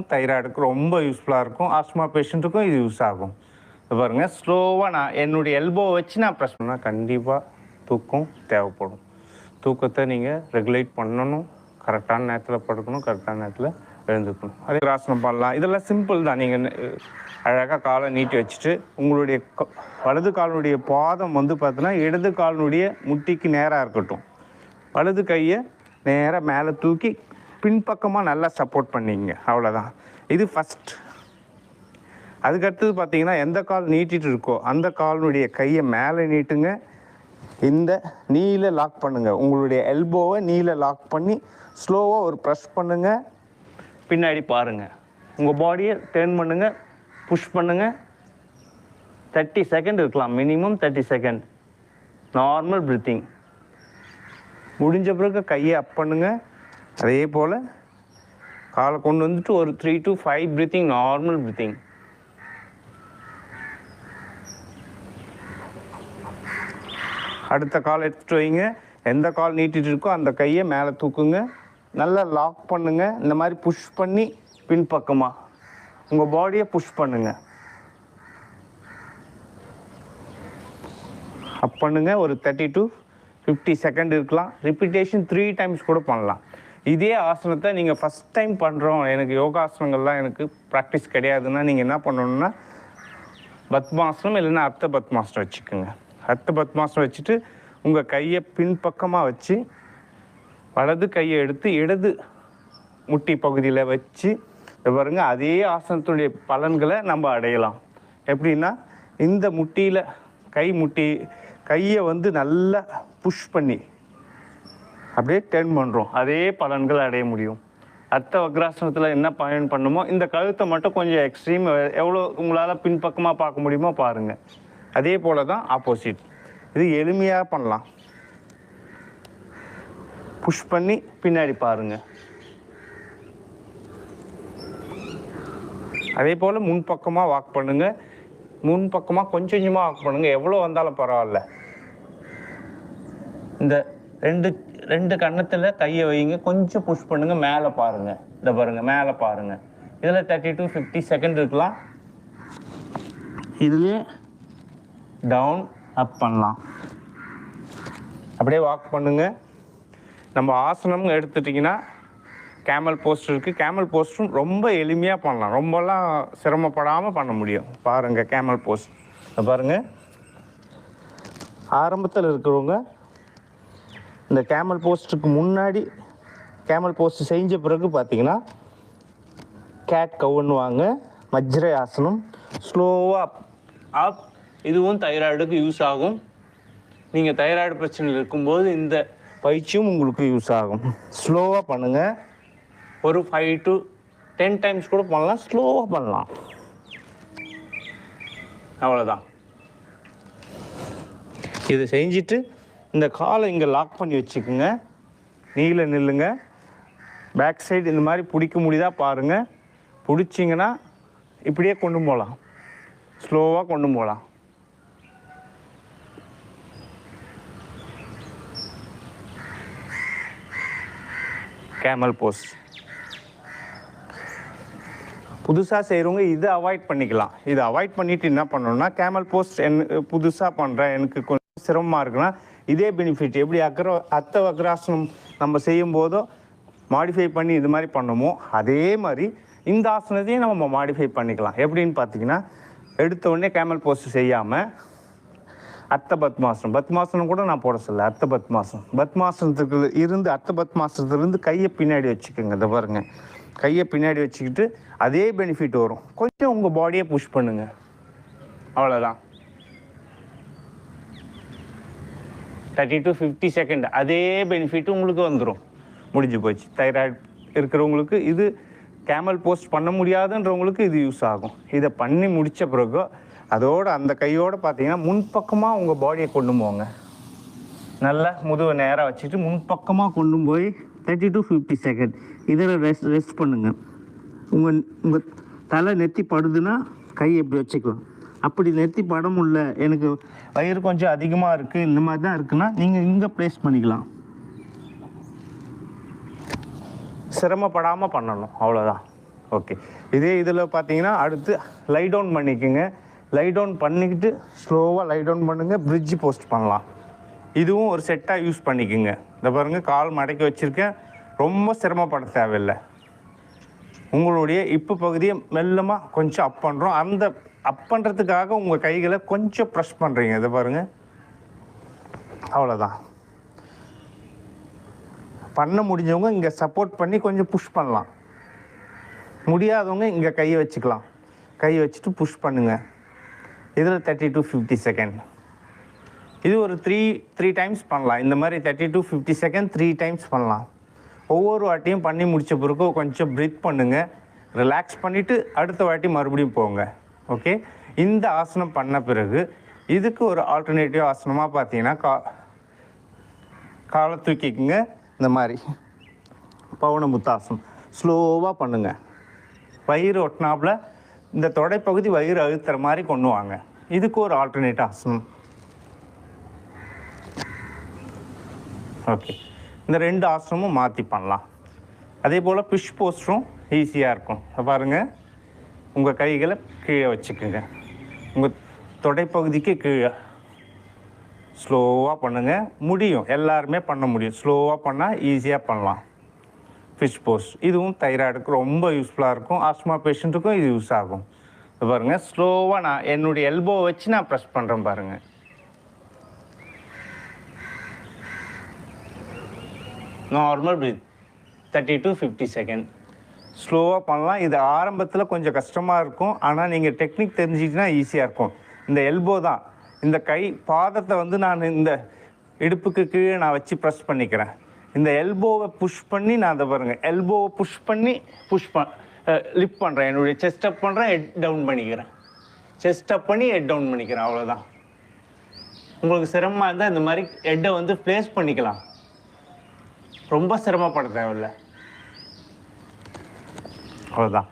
தைராய்டுக்கு ரொம்ப யூஸ்ஃபுல்லாக இருக்கும். ஆஸ்மா பேஷண்ட்டுக்கும் இது யூஸ் ஆகும். பாருங்கள் ஸ்லோவாக நான் என்னுடைய எல்போ வச்சு நான் ப்ரெஸ் பண்ணால் கண்டிப்பாக தூக்கம் தேவைப்படும். தூக்கத்தை நீங்கள் ரெகுலேட் பண்ணணும். கரெக்டான நேரத்தில் படுக்கணும் கரெக்டான நேரத்தில் எழுந்துக்கணும். அதே ஆசனம் பண்ணலாம். இதெல்லாம் சிம்பிள் தான். நீங்கள் அழகாக காலை நீட்டி வச்சுட்டு உங்களுடைய க- வலது காலினுடைய பாதம் வந்து பார்த்தீங்கன்னா இடது காலினுடைய முட்டிக்கு நேராக இருக்கட்டும். வலது கையை நேராக மேலே தூக்கி பின்பக்கமாக நல்லா சப்போர்ட் பண்ணிங்க. அவ்வளோதான் இது ஃபஸ்ட் அதுக்கடுத்தது பார்த்தீங்கன்னா எந்த கால் நீட்டிட்டு இருக்கோ அந்த காலினுடைய கையை மேலே நீட்டுங்க. இந்த நீல லாக் பண்ணுங்கள் உங்களுடைய எல்போவை நீல லாக் பண்ணி ஸ்லோவாக ஒரு ப்ரெஸ் பண்ணுங்கள் பின்னாடி பாருங்கள் உங்கள் பாடியை டேர்ன் பண்ணுங்க. புஷ் பண்ணுங்கள் தேர்ட்டி செகண்ட் இருக்கலாம். Minimum thirty second normal breathing முடிஞ்ச பிறகு கையை அப் பண்ணுங்கள் அதே போல் காலை கொண்டு வந்துட்டு ஒரு three to five breathing normal breathing அடுத்த கால் எடுத்துகிட்டு வைங்க. எந்த கால் நீட்டிட்டு இருக்கோ அந்த கையை மேலே தூக்குங்க. நல்லா லாக் பண்ணுங்க. இந்த மாதிரி புஷ் பண்ணி பின்பக்கமாக உங்கள் பாடியை புஷ் பண்ணுங்க. அப் பண்ணுங்க. ஒரு தேர்ட்டி டு ஃபிஃப்டி செகண்ட் இருக்கலாம். ரிப்பீட்டேஷன் த்ரீ டைம்ஸ் கூட பண்ணலாம். இதே ஆசனத்தை நீங்கள் ஃபஸ்ட் டைம் பண்ணுறோம் எனக்கு யோகாசனங்கள்லாம் எனக்கு ப்ராக்டிஸ் கிடையாதுன்னா நீங்கள் என்ன பண்ணணுன்னா பத்மாசனம் இல்லைன்னா அர்த்த பத்மாசனம் வச்சுக்கோங்க. அர்த்த பத்மாசனம் வச்சுட்டு உங்கள் கையை பின்பக்கமாக வச்சு வலது கையை எடுத்து இடது முட்டி பகுதியில் வச்சு பாருங்க அதே ஆசனத்துடைய பலன்களை நம்ம அடையலாம். எப்படின்னா இந்த முட்டியில் கை முட்டி கையை வந்து நல்லா புஷ் பண்ணி அப்படியே டென் பண்ணுறோம் அதே பலன்கள் அடைய முடியும். அர்த்த வக்ராசனத்தில் என்ன பயன் பண்ணுமோ இந்த கழுத்தை மட்டும் கொஞ்சம் எக்ஸ்ட்ரீம் எவ்வளோ உங்களால் பின்பக்கமாக பார்க்க முடியுமோ பாருங்கள் அதே போல தான் ஆப்போசிட் இது எளிமையாக பண்ணலாம். புஷ் பண்ணி பின்னாடி பாருங்கள் அதே போல் முன்பக்கமாக வாக் பண்ணுங்கள் முன்பக்கமாக கொஞ்சம் கொஞ்சமாக வாக் பண்ணுங்கள் எவ்வளோ வந்தாலும் பரவாயில்ல. இந்த ரெண்டு ரெண்டு கன்னத்தில் கையை வைங்க. கொஞ்சம் புஷ் பண்ணுங்க. மேலே பாருங்க. இத பாருங்க. மேலே பாருங்க. இதில் தேர்ட்டி டு ஃபிஃப்டி செகண்ட் இருக்கலாம். இதுலேயே டவுன் அப் பண்ணலாம். அப்படியே வாக் பண்ணுங்க. நம்ம ஆசனம் எடுத்துட்டிங்கன்னா கேமல் போஸ்ட் இருக்குது கேமல் போஸ்ட்டும் ரொம்ப எளிமையாக பண்ணலாம். ரொம்பலாம் சிரமப்படாமல் பண்ண முடியும். பாருங்கள் கேமல் போஸ்ட் பாருங்கள் ஆரம்பத்தில் இருக்கிறவங்க இந்த கேமல் போஸ்ட்டுக்கு முன்னாடி கேமல் போஸ்ட் செஞ்ச பிறகு பார்த்தீங்கன்னா கேட் கவுன்னுவாங்க மஜ்ர ஆசனம் ஸ்லோவாக அப் இதுவும் தைராய்டுக்கு யூஸ் ஆகும். நீங்கள் தைராய்டு பிரச்சனையில் இருக்கும்போது இந்த பயிற்சியும் உங்களுக்கு யூஸ் ஆகும். ஸ்லோவாக பண்ணுங்கள் ஒரு ஃபைவ் டு டென் டைம்ஸ் கூட பண்ணலாம் ஸ்லோவாக பண்ணலாம். அவ்வளோதான் இதை செஞ்சுட்டு இந்த காலை இங்கே லாக் பண்ணி வச்சுக்கோங்க. நீல நில்லுங்க. பேக் சைடு இந்த மாதிரி பிடிக்க முடியுதா பாருங்கள் பிடிச்சிங்கன்னா இப்படியே கொண்டு போகலாம் ஸ்லோவாக கொண்டு போகலாம் கேமல் போஸ்ட் புதுசாக செய்கிறவங்க இதை அவாய்ட் பண்ணிக்கலாம். இதை அவாய்ட் பண்ணிவிட்டு என்ன பண்ணணும்னா கேமல் போஸ்ட் என் புதுசாக பண்ணுறேன் எனக்கு கொஞ்சம் சிரமமாக இருக்குன்னா இதே பெனிஃபிட் எப்படி அக்ர அத்த வக்ராசனம் நம்ம செய்யும் போதோ மாடிஃபை பண்ணி இது மாதிரி பண்ணமோ அதே மாதிரி இந்த ஆசனத்தையும் நம்ம மாடிஃபை பண்ணிக்கலாம். எப்படின்னு பார்த்தீங்கன்னா எடுத்த உடனே கேமல் போஸ்ட் செய்யாமல் அத்த பத்மாசனம். பத்மாசனம் கூட நான் போட சொல்ல அத்த பத்மாசனம். பத்மாசனத்துக்கு இருந்து அத்த பத்மாசனத்துலேருந்து கையை பின்னாடி வச்சுக்கோங்க இதை பாருங்க. கையை பின்னாடி வச்சுக்கிட்டு அதே பெனிஃபிட் வரும். கொஞ்சம் உங்கள் பாடியை புஷ் பண்ணுங்க. அவ்வளோதான் தேர்ட்டி டு ஃபிஃப்டி செகண்ட் அதே பெனிஃபிட் உங்களுக்கு வந்துடும் முடிஞ்சு போச்சு. தைராய்டு இருக்கிறவங்களுக்கு இது கேமல் போஸ்ட் பண்ண முடியாதுன்றவங்களுக்கு இது யூஸ் ஆகும். இதை பண்ணி முடித்த பிறகு அதோடு அந்த கையோடு பார்த்தீங்கன்னா முன்பக்கமாக உங்கள் பாடியை கொண்டு போங்க. நல்லா முதுவை நேராக வச்சுட்டு முன்பக்கமாக கொண்டு போய் தேர்ட்டி டு ஃபிஃப்டி செகண்ட் இதில் ரெஸ்ட் ரெஸ்ட் பண்ணுங்கள் உங்கள் உங்கள் தலை நெத்தி படுதுன்னா கை எப்படி வச்சுக்கலாம்? அப்படி நிறுத்தி பட உள்ள எனக்கு வயிறு கொஞ்சம் அதிகமாக இருக்குது இந்த மாதிரி தான் இருக்குன்னா நீங்கள் இங்கே ப்ளேஸ் பண்ணிக்கலாம். சிரமப்படாமல் பண்ணணும். அவ்வளோதான் ஓகே இதே இதில் பார்த்தீங்கன்னா அடுத்து லை டவுன் பண்ணிக்கோங்க. லை டவுன் பண்ணிக்கிட்டு ஸ்லோவாக லை டவுன் பண்ணுங்கள் பிரிட்ஜ் போஸ்ட் பண்ணலாம். இதுவும் ஒரு செட்டாக யூஸ் பண்ணிக்கோங்க. இந்த பாருங்கள் கால் மடக்கி வச்சுருக்கேன். ரொம்ப சிரமப்பட தேவையில்லை. உங்களுடைய இப்போ பகுதியை மெல்லமாக கொஞ்சம் அப் பண்ணுறோம் அந்த அப் பண்ணுறதுக்காக உங்கள் கைகளை கொஞ்சம் ப்ரெஸ் பண்ணுறீங்க இதை பாருங்கள் அவ்வளோதான் பண்ண முடிஞ்சவங்க இங்கே சப்போர்ட் பண்ணி கொஞ்சம் புஷ் பண்ணலாம். முடியாதவங்க இங்கே கையை வச்சுக்கலாம். கையை வச்சுட்டு புஷ் பண்ணுங்கள் இதில் தேர்ட்டி டு ஃபிஃப்டி செகண்ட் இது ஒரு த்ரீ த்ரீ டைம்ஸ் பண்ணலாம். இந்த மாதிரி thirty to fifty second three times பண்ணலாம். ஒவ்வொரு வாட்டியும் பண்ணி முடித்த பிறகு கொஞ்சம் ப்ரீத் பண்ணுங்கள் ரிலாக்ஸ் பண்ணிவிட்டு அடுத்த வாட்டி மறுபடியும் போங்க. ஓகே? இந்த ஆசனம் பண்ண பிறகு இதுக்கு ஒரு ஆல்டர்னேட்டிவ் ஆசனமாக பார்த்தீங்கன்னா கா காலை தூக்கிக்குங்க இந்த மாதிரி. பவுன முத்தாசனம் ஸ்லோவாக பண்ணுங்க. வயிறு ஒட்டினாப்புல இந்த தொடைப்பகுதி வயிறு அழுத்துற மாதிரி கொண்டு வாங்க. இதுக்கு ஒரு ஆல்டர்னேட் ஆசனம். ஓகே. இந்த ரெண்டு ஆசனமும் மாற்றி பண்ணலாம். அதே போல் புஷ் போஸ்டரும் ஈஸியாக இருக்கும். பாருங்கள் உங்கள் கைகளை கீழே வச்சுக்கோங்க. உங்கள் தொடைப்பகுதிக்கு கீழே. ஸ்லோவாக பண்ணுங்கள் முடியும். எல்லாருமே பண்ண முடியும். ஸ்லோவாக பண்ணால் ஈஸியாக பண்ணலாம். ஃபிஷ் போஸ் இதுவும் தைராய்டுக்கு ரொம்ப யூஸ்ஃபுல்லாக இருக்கும். ஆஸ்மா பேஷண்ட்டுக்கும் இது யூஸ் ஆகும். பாருங்கள் ஸ்லோவாக நான் என்னுடைய எல்போ வச்சு நான் ப்ரெஸ் பண்ணுறேன் பாருங்கள் normal breath thirty to fifty second ஸ்லோவாக பண்ணலாம். இது ஆரம்பத்தில் கொஞ்சம் கஷ்டமாக இருக்கும். ஆனால் நீங்கள் டெக்னிக் தெரிஞ்சிட்டிங்கன்னா ஈஸியாக இருக்கும். இந்த எல்போ தான். இந்த கை பாதத்தை வந்து நான் இந்த இடுப்புக்கு கீழே நான் வச்சு ப்ரெஸ் பண்ணிக்கிறேன். இந்த எல்போவை புஷ் பண்ணி நான் அதை பாருங்கள் எல்போவை புஷ் பண்ணி புஷ் பண் லிஃப்ட் பண்ணுறேன் என்னுடைய செஸ்ட் அப் பண்ணுறேன் ஹெட் டவுன் பண்ணிக்கிறேன். செஸ்ட் அப் பண்ணி ஹெட் டவுன் பண்ணிக்கிறேன். அவ்வளோதான் உங்களுக்கு சிரமமாக இருந்தால் இந்த மாதிரி ஹெட்டை வந்து ப்ளேஸ் பண்ணிக்கலாம். ரொம்ப சிரமப்பட தேவையில்ல. அவ்வளோதான்